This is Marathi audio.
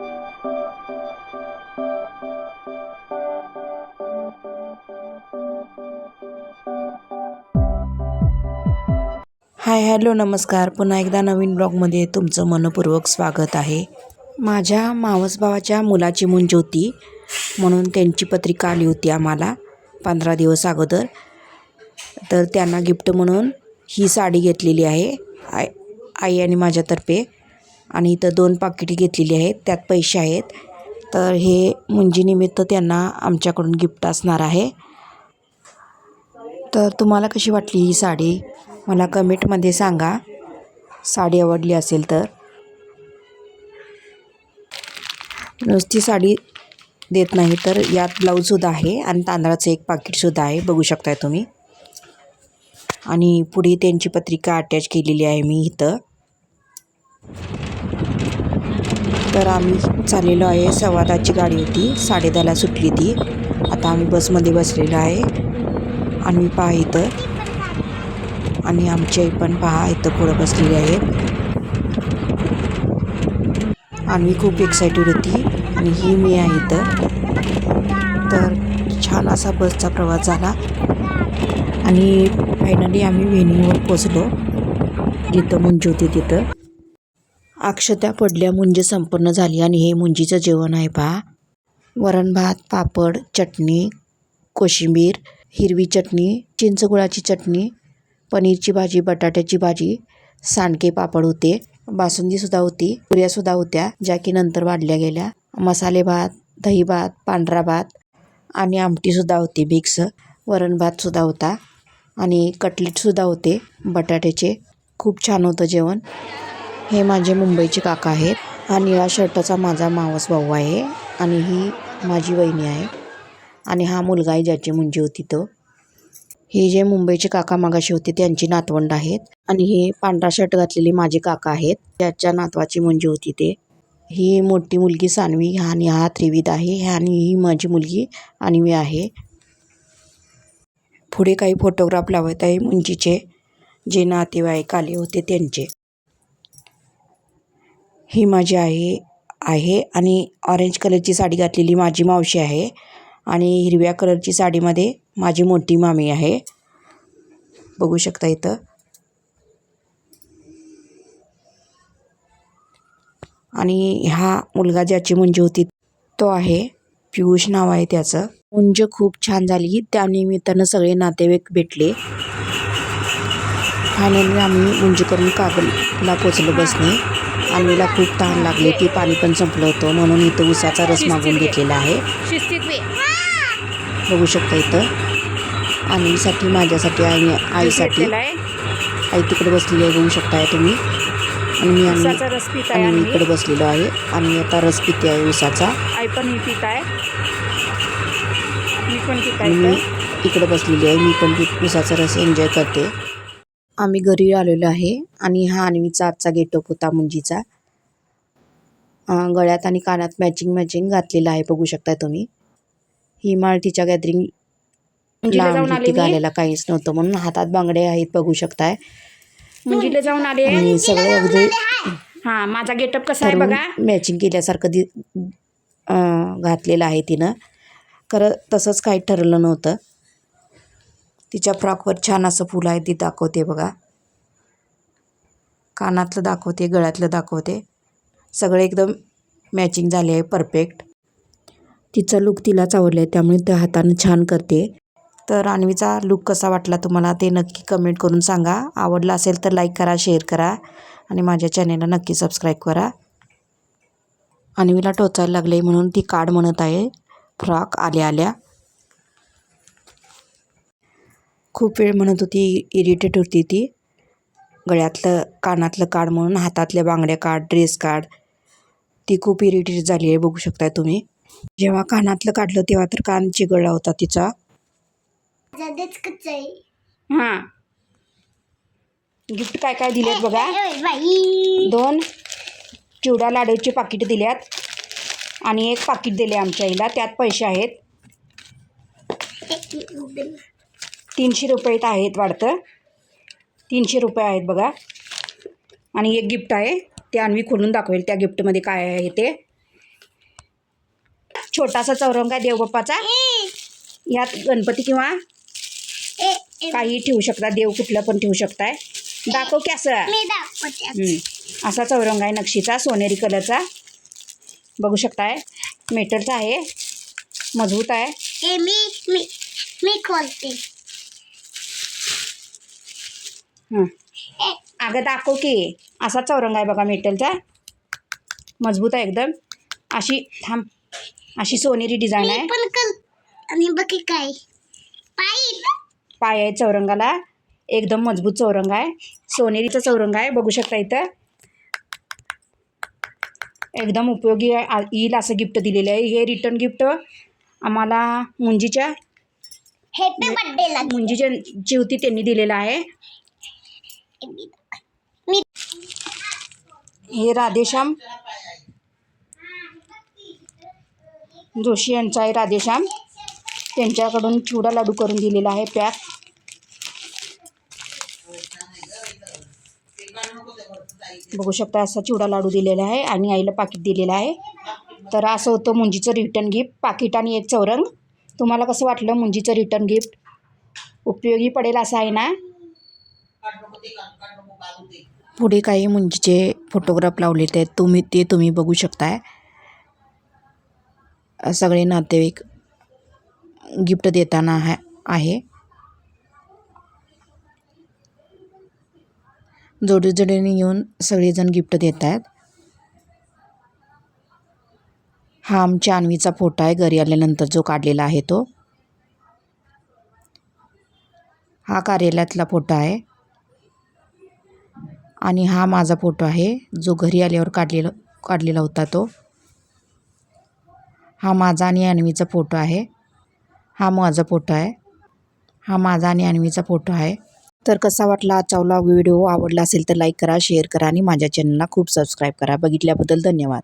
हाय हॅलो नमस्कार. पुन्हा एकदा नवीन ब्लॉगमध्ये तुमचं मनपूर्वक स्वागत आहे. माझ्या मावस भावाच्या मुलाची मुंज होती म्हणून त्यांची पत्रिका आली होती आम्हाला पंधरा दिवस अगोदर. तर त्यांना गिफ्ट म्हणून ही साडी घेतलेली आहे आय आई आणि माझ्यातर्फे. आणि इथं दोन पाकिटे घेतलेली आहेत त्यात पैसे आहेत. तर हे मुंजीनिमित्त त्यांना आमच्याकडून गिफ्ट असणार आहे. तर तुम्हाला कशी वाटली ही साडी? मला कमेंटमध्ये सांगा. साडी आवडली असेल तर. नुसती साडी देत नाही तर यात ब्लाऊजसुद्धा आहे आणि तांदळाचं एक पाकिटसुद्धा आहे. बघू शकताय तुम्ही. आणि पुढे त्यांची पत्रिका अटॅच केलेली आहे मी इथं. तर आम्ही चाललेलो आहे. सव्वादाची गाडी होती. साडेदहाला सुटली ती. आता आम्ही बसमध्ये बसलेलो आहे. आणि पहा इथं. आणि आमचे पण पहा इथं पुढं बसलेली आहेत. आणि खूप एक्सायटेड होती. आणि ही मी आहे इथं. तर छान असा बसचा प्रवास झाला. आणि फायनली आम्ही वेणीवर पोचलो जिथं मुंजी होती तिथं. अक्षत्या पडल्या मुंजी संपन्न झाली आणि हे मुंजीचं जेवण आहे पहा. वरण भात पापड चटणी कोशिंबीर हिरवी चटणी चिंचगुळाची चटणी पनीरची भाजी बटाट्याची भाजी सांडके पापड होते बासुंदीसुद्धा होती पुऱ्यासुद्धा होत्या ज्या की नंतर वाढल्या गेल्या. मसाले भात दही भात पांढरा भात आणि आमटीसुद्धा होती मिक्स. वरण भातसुद्धा होता आणि कटलेटसुद्धा होते बटाट्याचे. खूप छान होतं जेवण. हे माझे मुंबईचे काका आहेत हा निळा शर्टाचा माझा मावस भाऊ आहे आणि ही माझी वहिनी आहे. आणि हा मुलगा आहे ज्याची मुंजी होती तो. हे जे मुंबईचे काका मागाशी होते त्यांची नातवंड आहेत आणि हे पांढरा शर्ट घातलेले माझे काका आहेत. त्याच्या नातवाची मुंजी होती ते. ही मोठी मुलगी सानवी आणि हा त्रिविध आहे आणि ही माझी मुलगी अन्वी आहे. पुढे काही फोटोग्राफ लावत आहे मुंजीचे. जे नातेवाईक आले होते त्यांचे. ही माझी आहे आहे आणि ऑरेंज कलरची साडी घातलेली माझी मावशी आहे आणि हिरव्या कलरची साडीमध्ये माझी मोठी मामी आहे. बघू शकता इथं. आणि हा मुलगा ज्याची मुंजी होती तो आहे. पियुष नाव आहे त्याचं. मुंज खूप छान झाली. त्यानिमित्तानं सगळे नातेवाईक भेटले. फायनली आम्ही मुंजी करून कागलला पोचलो बसने. अन्वीला खूप तहान लागली ती पाणी पण संपलं होतं. म्हणून इथं उसाचा रस मागून घेतलेला आहे. बघू शकता इथं. अन्वीसाठी माझ्यासाठी आणि आईसाठी. आई तिकडे बसलेली आहे बघू शकताय तुम्ही. आणि मी आम्ही. इकडे बसलेलो आहे. आणि आता रस पिते आहे उसाचा. आई पण ही पित आहे मी पण मी इकडे बसलेली आहे. मी पण उसाचा रस एन्जॉय करते. आम्ही घरी आलेलो आहे आणि हा अन्वीचा आजचा गेटअप होता मुंजीचा. गळ्यात आणि कानात मॅचिंग मॅचिंग घातलेलं आहे बघू शकताय तुम्ही. ही माळ तिच्या गॅदरिंग मी. घालायला काहीच नव्हतं म्हणून हातात बांगडे आहेत बघू शकताय. मुंजीला जाऊन आले आणि सगळे अगदी हा माझा गेटअप कसा आहे बघा. मॅचिंग केल्यासारखं दि घातलेलं आहे तिनं. खरं तसंच काही ठरलं नव्हतं. तिच्या फ्रॉकवर छान असं फुल आहे ती दाखवते बघा. कानातलं दाखवते गळ्यातलं दाखवते. सगळे एकदम मॅचिंग झाले आहे परफेक्ट तिचा लुक तिलाच आवडला आहे त्यामुळे त्या हातानं छान करते. तर आणवीचा लुक कसा वाटला तुम्हाला ते नक्की कमेंट करून सांगा. आवडला असेल तर लाईक करा शेअर करा. आणि माझ्या चॅनेलला नक्की सबस्क्राईब करा. आणवीला टोचायला लागले म्हणून ती काढ म्हणत आहे. फ्रॉक आल्या आल्या. खूप वेळ म्हणत होती इरिटेट होती ती. गळ्यातलं कानातलं काढ म्हणून हातातल्या बांगड्या काढ ड्रेस काढ. ती खूप इरिटेट झाली आहे बघू शकताय तुम्ही. जेव्हा कानातलं काढलं तेव्हा तर कान चिघळला होता तिचा. हा. गिफ्ट काय काय दिलेत बघा. दोन चिवडा लाडूचे पाकिट दिल्यात. आणि एक पाकिट दिले आमच्या आईला त्यात पैसे आहेत. तीनशे रुपये इथं आहेत वाटतं तीनशे रुपये आहेत बघा. आणि एक गिफ्ट आहे ते अन्वी खोलून दाखवेल त्या गिफ्टमध्ये काय आहे ते. छोटासा चौरंग आहे देवबाप्पाचा. यात गणपती किंवा काही ठेवू शकता देव कुठलं पण ठेवू शकताय. दाखव की असं. असा चौरंग आहे नक्षीचा सोनेरी कलरचा. बघ शकताय. मेटलचा आहे. मजबूत आहे. हे मी मी मी खोलते. हं. अगं दाखव की असा चौरंग आहे बघा मेटलचा. मजबूत आहे एकदम. अशी थांब. अशी सोनेरी डिझाईन आहे. आणि बघ काय. पाय. आहे चौरंगाला. एकदम मजबूत चौरंग आहे. सोनेरीचा चौरंग आहे बघू शकता इथं. एकदम उपयोगी येईल असं गिफ्ट दिलेलं आहे. हे रिटर्न गिफ्ट आम्हाला मुंजीच्या मुंजीच्या चिवती त्यांनी दिलेलं आहे. मी हे राधेश्याम. जोशी यांचा आहे राधेश्याम. त्यांच्याकडून चिवडा लाडू करून दिलेला आहे पॅक. बघू शकता असा चिवडा लाडू दिलेला आहे आणि आईला पाकिट दिलेलं आहे. तर असं होतं मुंजीचं रिटर्न गिफ्ट पाकिट आणि एक चौरंग. तुम्हाला कसं वाटलं मुंजीचं रिटर्न गिफ्ट उपयोगी पडेल असं आहे ना? पुढे काही मुंजीचे फोटोग्राफ लावलेले आहेत तुम्ही ते तुम्ही बघू शकताय. सगळे नातेवाईक गिफ्ट देताना हा आहे. जोडी जोडीने येऊन सगळेजण गिफ्ट देत आहेत हा आमच्या अन्वीचा फोटो आहे घरी आल्यानंतर जो काढलेला आहे तो. हा कार्यालयातला फोटो आहे. आणि हा माझा फोटो आहे जो घरी आल्यावर काढलेला काढलेला होता तो. हा माझा आणि अन्वीचा फोटो आहे. हा माझा फोटो आहे. हा माझा आणि अन्वीचा फोटो आहे. तर कसा वाटला आजचा व्लॉग व्हिडिओ आवडला असेल तर लाईक करा शेअर करा आणि माझ्या चॅनलला खूप सबस्क्राईब करा. बघितल्याबद्दल धन्यवाद.